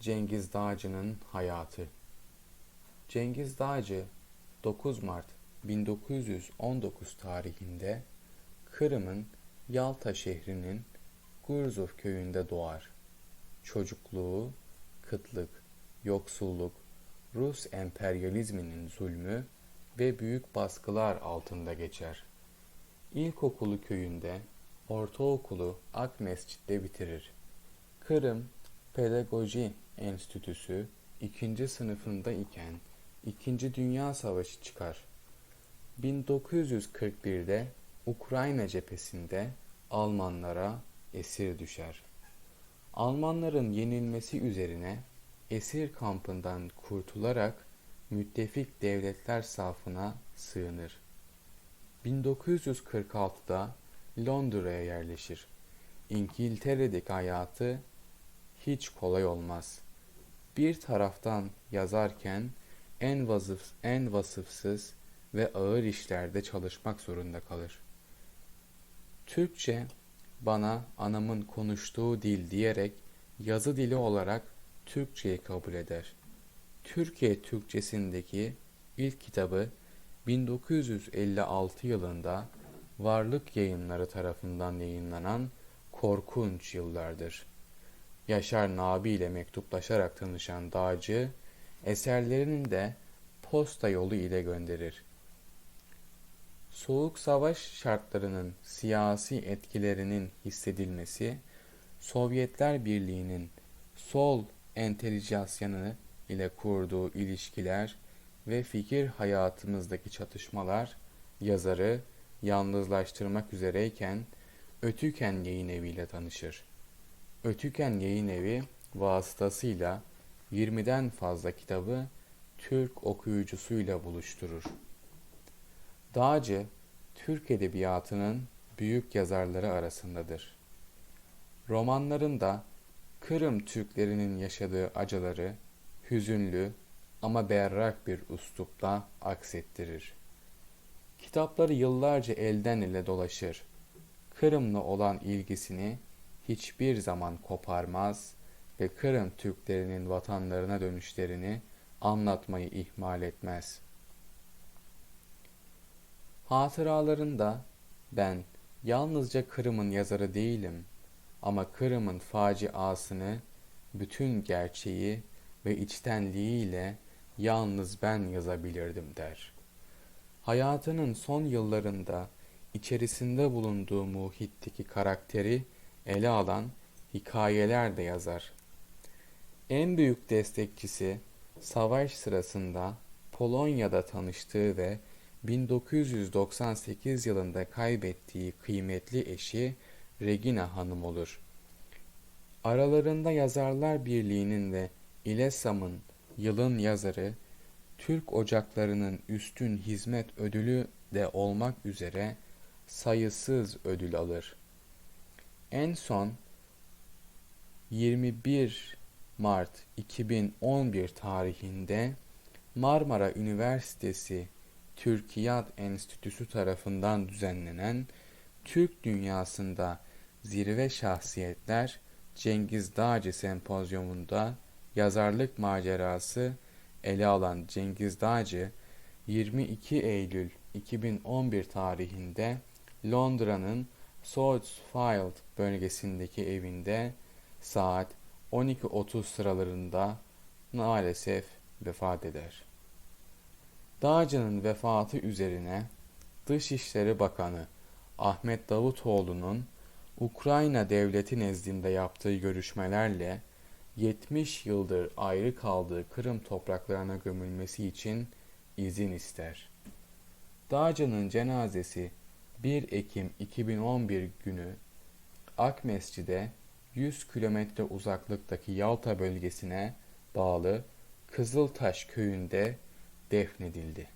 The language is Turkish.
Cengiz Dağcı'nın hayatı Cengiz Dağcı 9 Mart 1919 tarihinde Kırım'ın Yalta şehrinin Gurzuf köyünde doğar. Çocukluğu, kıtlık, yoksulluk, Rus emperyalizminin zulmü ve büyük baskılar altında geçer. İlkokulu köyünde, ortaokulu Ak Mescid'de bitirir. Kırım Pedagoji Enstitüsü ikinci sınıfında iken İkinci Dünya Savaşı çıkar. 1941'de Ukrayna cephesinde Almanlara esir düşer. Almanların yenilmesi üzerine esir kampından kurtularak müttefik devletler safına sığınır. 1946'da Londra'ya yerleşir. İngiltere'deki hayatı hiç kolay olmaz. Bir taraftan yazarken en vasıf en vasıfsız ve ağır işlerde çalışmak zorunda kalır. Türkçe bana anamın konuştuğu dil diyerek yazı dili olarak Türkçeyi kabul eder. Türkiye Türkçesindeki ilk kitabı 1956 yılında Varlık Yayınları tarafından yayınlanan Korkunç Yıllardır. Yaşar Nabi ile mektuplaşarak tanışan Dağcı, eserlerini de posta yolu ile gönderir. Soğuk savaş şartlarının siyasi etkilerinin hissedilmesi, Sovyetler Birliği'nin sol entelijasyonu ile kurduğu ilişkiler ve fikir hayatımızdaki çatışmalar yazarı yalnızlaştırmak üzereyken Ötüken Yayın Evi ile tanışır. Ötüken Yayın Evi vasıtasıyla 20'den fazla kitabı Türk okuyucusuyla buluşturur. Dağcı, Türk edebiyatının büyük yazarları arasındadır. Romanlarında Kırım Türklerinin yaşadığı acıları hüzünlü ama berrak bir üslupla aksettirir. Kitapları yıllarca elden ele dolaşır. Kırım'la olan ilgisini hiçbir zaman koparmaz ve Kırım Türklerinin vatanlarına dönüşlerini anlatmayı ihmal etmez. Hatıralarında ben yalnızca Kırım'ın yazarı değilim ama Kırım'ın faciasını, bütün gerçeği ve içtenliğiyle yalnız ben yazabilirdim der. Hayatının son yıllarında içerisinde bulunduğu muhitteki karakteri ele alan hikayeler de yazar. En büyük destekçisi savaş sırasında Polonya'da tanıştığı ve 1998 yılında kaybettiği kıymetli eşi Regina Hanım olur. Aralarında Yazarlar Birliği'nin ve İLESAM'ın yılın yazarı, Türk Ocakları'nın üstün hizmet ödülü de olmak üzere sayısız ödül alır. En son 21 Mart 2011 tarihinde Marmara Üniversitesi Türkiyat Enstitüsü tarafından düzenlenen Türk Dünyasında Zirve Şahsiyetler Cengiz Dağcı Sempozyumunda yazarlık macerası ele alan Cengiz Dağcı 22 Eylül 2011 tarihinde Londra'nın Swordsfield bölgesindeki evinde saat 12.30 sıralarında maalesef vefat eder. Dağcı'nın vefatı üzerine Dışişleri Bakanı Ahmet Davutoğlu'nun Ukrayna devleti nezdinde yaptığı görüşmelerle 70 yıldır ayrı kaldığı Kırım topraklarına gömülmesi için izin ister. Dağcı'nın cenazesi 1 Ekim 2011 günü Ak Mescid'e 100 kilometre uzaklıktaki Yalta bölgesine bağlı Kızıltaş köyünde defnedildi.